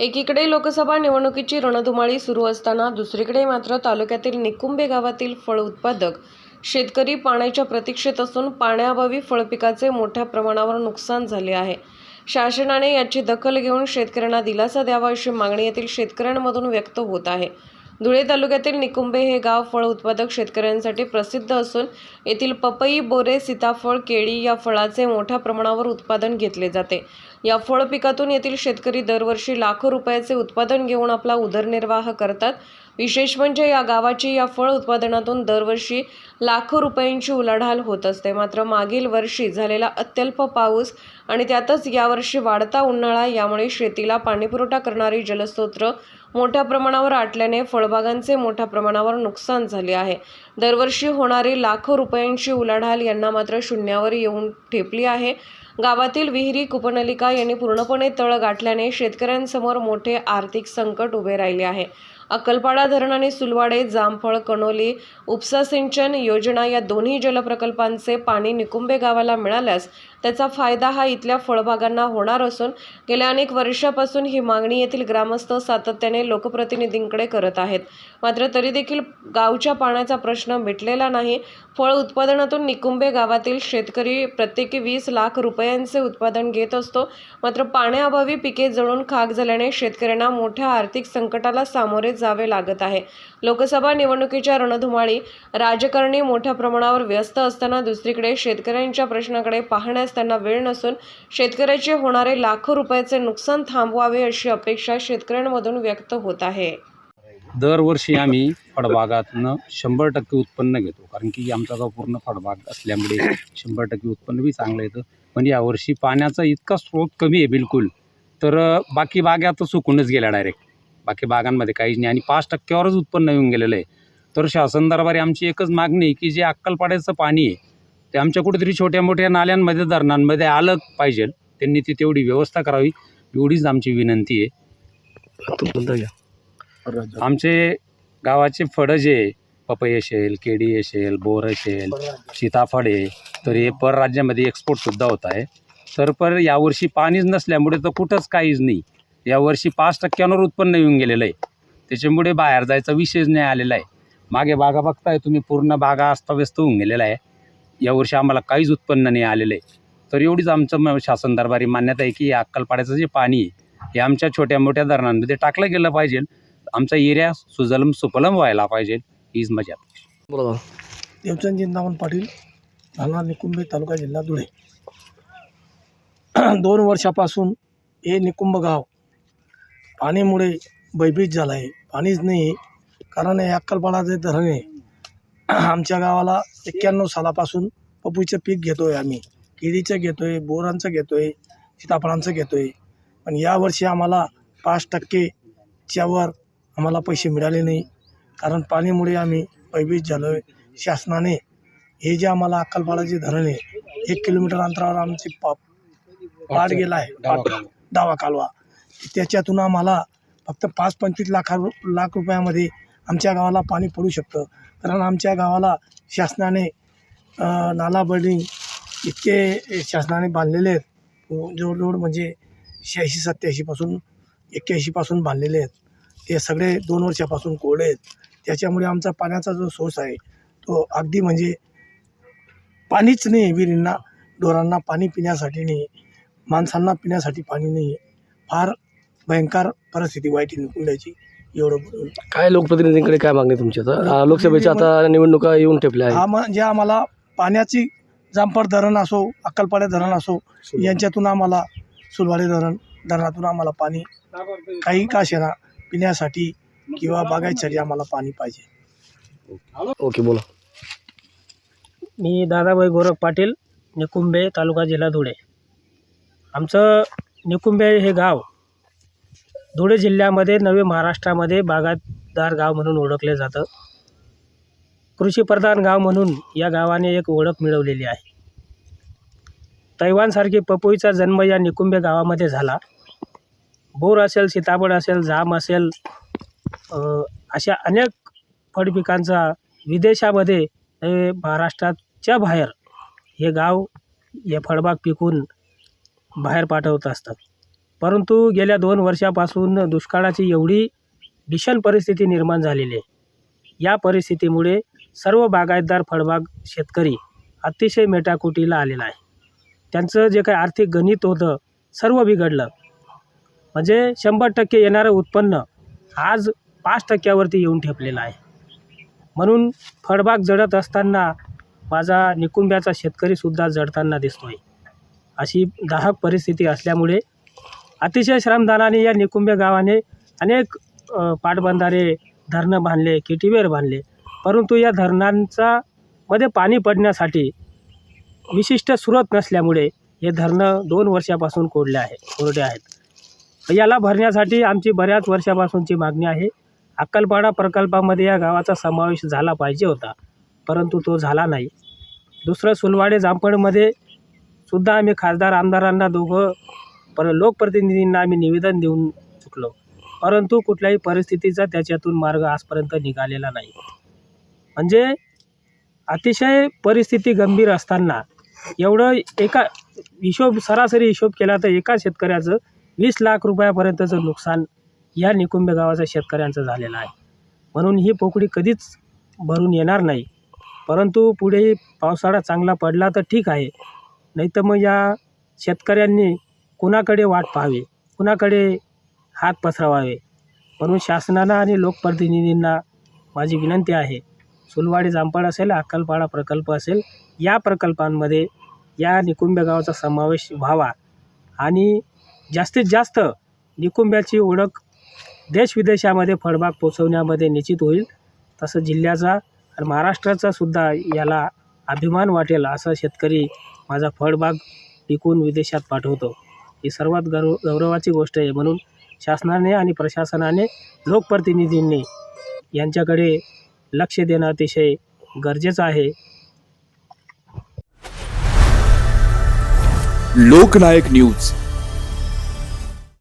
एकीकडे लोकसभा निवडणुकीची रणधुमाळी सुरू असताना दुसरीकडे मात्र तालुक्यातील निकुंबे गावातील फळ उत्पादक शेतकरी पाण्याच्या प्रतीक्षेत असून पाण्याअभावी फळपिकाचे मोठ्या प्रमाणावर नुकसान झाले आहे. शासनाने याची दखल घेऊन शेतकऱ्यांना दिलासा द्यावा अशी मागणी येथील शेतकऱ्यांमधून व्यक्त होत आहे. धुळे तालुक्यातील निकुंबे हे गाव फळ उत्पादक शेतकऱ्यांसाठी प्रसिद्ध असून येथील पपई बोरे सीताफळ केळी या फळाचे मोठ्या प्रमाणावर उत्पादन घेतले जाते. या फळ पिकातून येथील शेतकरी दरवर्षी लाखो रुपयाचे उत्पादन घेऊन आपला उदरनिर्वाह करतात. विशेष म्हणजे या गावाची या फळ उत्पादनातून दरवर्षी लाखो रुपयांची उलाढाल होत असते. मात्र मागील वर्षी झालेला अत्यल्प पाऊस आणि त्यातच यावर्षी वाढता उन्हाळा यामुळे शेतीला पाणीपुरवठा करणारी जलस्रोत्र मोठ्या प्रमाणावर आटल्याने फळबागांचे मोठ्या प्रमाणावर नुकसान झाले आहे. दरवर्षी होणारी लाखो रुपयांची उलाढाल यांना मात्र शून्यावर येऊन ठेपली आहे. गावातील विहिरी कुपनलिका यांनी पूर्णपणे तळ गाठल्याने शेतकऱ्यांसमोर मोठे आर्थिक संकट उभे राहिले आहे. अक्कलपाडा धरण आणि सुलवाडे जामफळ कणोली उपसा सिंचन योजना या दोन्ही जलप्रकल्पांचे पाणी निकुंबे गावाला मिळाल्यास त्याचा फायदा हा इथल्या फळबागांना होणार असून गेल्या अनेक वर्षापासून ही मागणी येथील ग्रामस्थ सातत्याने लोकप्रतिनिधींकडे करत आहेत. मात्र तरी देखील गावच्या पाण्याचा प्रश्न मिटलेला नाही. फळ उत्पादनातून निकुंबे गावातील शेतकरी प्रत्येकी वीस लाख रुपयांचे उत्पादन घेत असतो. मात्र पाण्याअभावी पिके जळून खाक झाल्याने शेतकऱ्यांना मोठ्या आर्थिक संकटाला सामोरे जावे लागत आहे. लोकसभा निवडणुकीच्या रणधुमाळी राजकारणी मोठ्या प्रमाणावर व्यस्त असताना दुसरीकडे शेतकऱ्यांच्या प्रश्नाकडे पाहण्यास त्यांना वेळ नसून शेतकऱ्याचे होणारे लाखो रुपयाचे नुकसान थांबवावे अशी अपेक्षा शेतकऱ्यांमधून व्यक्त होत आहे. दरवर्षी आम्ही फळबागातनं शंभर टक्के उत्पन्न घेतो. कारण की आमचा गाव पूर्ण फळबाग असल्यामुळे शंभर टक्के उत्पन्न बी चांगलं येतं. पण यावर्षी पाण्याचा इतका स्रोत कमी आहे बिलकुल. तर बाकी बागा तर सुकूनच गेल्या डायरेक्ट बाकी बागांमध्ये काहीच नाही. आणि पाच टक्क्यावरच उत्पन्न येऊन गेलेलं आहे. तर शासन दरबारी आमची एकच मागणी की जे अक्कलपाड्याचं पाणी आहे ते आमच्या कुठेतरी छोट्या मोठ्या नाल्यांमध्ये धरणांमध्ये आलं पाहिजे. त्यांनी ती तेवढी व्यवस्था करावी. एवढीच आमची विनंती आहे. आमचे गावाचे फळं जे पपई असेल केळी असेल बोर असेल सीताफळ आहे. तर हे परराज्यामध्ये एक्सपोर्टसुद्धा होत आहे. तर पर यावर्षी पाणीच नसल्यामुळे तर कुठंच काहीच नाही. यावर्षी पाच टक्क्यांवर उत्पन्न येऊन गेलेलं आहे. त्याच्यामुळे बाहेर जायचा विषयच नाही आलेला आहे. मागे बागा बघताय तुम्ही पूर्ण बागा अस्ताव्यस्त होऊन गेलेला आहे. यावर्षी आम्हाला काहीच उत्पन्न नाही आलेलं आहे. तर एवढीच आमचं म- शासन दरबारी मान्यता आहे की या अक्कलपाड्याचं जे पाणी आहे हे आमच्या छोट्या मोठ्या धरणांमध्ये टाकलं गेलं पाहिजे. आमचा एरिया सुजलम सुफलम व्हायला पाहिजे. हीच मजा बोला देवचंद जिंदामण पाटील राहणार निकुंबे तालुका जिल्हा धुळे. दोन वर्षापासून हे निकुंभ गाव पाणीमुळे भयभीत झालं आहे पाणीच नाही कारण हे अक्कलपाडा जे धरण आहे आमच्या गावाला एक्क्याण्णव सालापासून पपईचं पीक घेतो आहे आम्ही. केळीचं घेतो आहे बोरांचं घेतो आहे सीताफळांचं घेतो आहे पण यावर्षी आम्हाला पाच टक्केच्या वर आम्हाला पैसे मिळाले नाही. कारण पाणीमुळे आम्ही भयभीत झालो आहे शासनाने हे जे आम्हाला अक्कलपाडाचे धरण आहे एक किलोमीटर अंतरावर आमचे पा पाट गेला आहे डावा कालवा. त्याच्यातून आम्हाला फक्त पाच पंचवीस लाखा रु- लाख रुपयामध्ये आमच्या गावाला पाणी पडू शकतं. कारण आमच्या गावाला शासनाने नाला बिल्डिंग इतके शासनाने बांधलेले आहेत. हो, जवळजवळ म्हणजे शहाऐंशी सत्याऐंशीपासून एक्क्याऐंशीपासून बांधलेले आहेत. ते सगळे दोन वर्षापासून कोरडे आहेत. त्याच्यामुळे आमचा पाण्याचा जो सोर्स आहे तो अगदी म्हणजे पाणीच नाही विहिरींना ढोरांना पाणी पिण्यासाठी नाही माणसांना पिण्यासाठी पाणी नाही फार भयंकर परिस्थिती वाईट आहे एवढं बोलून. काय लोकप्रतिनिधींकडे काय मागणी तुमची आता? लोकसभेच्या आता निवडणुका येऊन ठेपल्या हा म्हणजे आम्हाला पाण्याची जांभळ धरण असो अक्कलपाड्या धरण असो यांच्यातून आम्हाला सुलवाडे धरण धरणातून आम्हाला पाणी काही का असेना पिण्यासाठी किंवा बागायसाठी आम्हाला पाणी पाहिजे. ओके बोला. मी दादाभाई गोरख पाटील निकुंबे तालुका जिल्हा धुळे. आमचं निकुंबे हे गाव धुळे जिल्ह्यामध्ये नवे महाराष्ट्रामध्ये बागायतदार गाव म्हणून ओळखले जातं. कृषीप्रधान गाव म्हणून या गावाने एक ओळख मिळवलेली आहे. तैवानसारखी पपईचा जन्म या निकुंबे गावामध्ये झाला. बोर असेल सीताफळ असेल जाम असेल अशा अनेक फळपिकांचा विदेशामध्ये हे महाराष्ट्राच्या बाहेर हे गाव हे फळबाग पिकून बाहेर पाठवत असतात. परंतु गेल्या दोन वर्षापासून दुष्काळाची एवढी भीषण परिस्थिती निर्माण झालेली आहे. या परिस्थितीमुळे सर्व बागायतदार फळबाग शेतकरी अतिशय मेटाकुटीला आलेला आहे. त्यांचं जे काही आर्थिक गणित होतं सर्व बिघडलं. म्हणजे शंभर टक्के येणारं उत्पन्न आज पाच टक्क्यावरती येऊन ठेपलेलं आहे. म्हणून फळबाग जडत असताना माझा निकुंब्याचा शेतकरीसुद्धा जडताना दिसतो आहे अशी दाहक परिस्थिती असल्यामुळे अतिशय श्रमदानाने या निकुंबे गावाने अनेक पाटबंधारे धरणं बांधले किटीवेर बांधले. परंतु या धरणांचा मध्ये पाणी पडण्यासाठी विशिष्ट स्रोत नसल्यामुळे हे धरणं दोन वर्षापासून कोरले आहे कोरडे आहेत. याला भरण्यासाठी आमची बऱ्याच वर्षापासूनची मागणी आहे. अक्कलपाडा प्रकल्पामध्ये या गावाचा समावेश झाला पाहिजे होता परंतु तो झाला नाही. दुसरं सुलवाडे जामपणमध्ये सुद्धा आम्ही खासदार आमदारांना दोघं पण लोकप्रतिनिधींना आम्ही निवेदन देऊन चुकलो. परंतु कुठल्याही परिस्थितीचा त्याच्यातून मार्ग आजपर्यंत निघालेला नाही. म्हणजे अतिशय परिस्थिती गंभीर असताना एवढं एका हिशोब सरासरी हिशोब केला तर एका शेतकऱ्याचं वीस लाख रुपयापर्यंतचं नुकसान या निकुंबे गावाच्या शेतकऱ्यांचं झालेलं आहे. म्हणून ही पोकळी कधीच भरून येणार नाही. परंतु पुढे पावसाळा चांगला पडला तर ठीक आहे. नाही तर मग या शेतकऱ्यांनी कुणाकडे वाट पाहावी? कुणाकडे हात पसरवावे? म्हणून शासनानं आणि लोकप्रतिनिधींना माझी विनंती आहे सुलवाडी जामपाड असेल अक्कलपाडा प्रकल्प असेल या प्रकल्पांमध्ये या निकुंब्या गावाचा समावेश व्हावा. आणि जास्तीत जास्त निकुंब्याची ओळख देशविदेशामध्ये फळबाग पोचवण्यामध्ये निश्चित होईल तसं जिल्ह्याचा आणि महाराष्ट्राचा सुद्धा याला अभिमान वाटेल असा शेतकरी माझा फळबाग पिकून विदेशात पाठवतो. ही सर्वात गौरव गौरवाची गोष्ट आहे. म्हणून शासनाने आणि प्रशासनाने लोकप्रतिनिधींनी यांच्याकडे लक्ष देणं अतिशय गरजेचं आहे. लोकनायक न्यूज.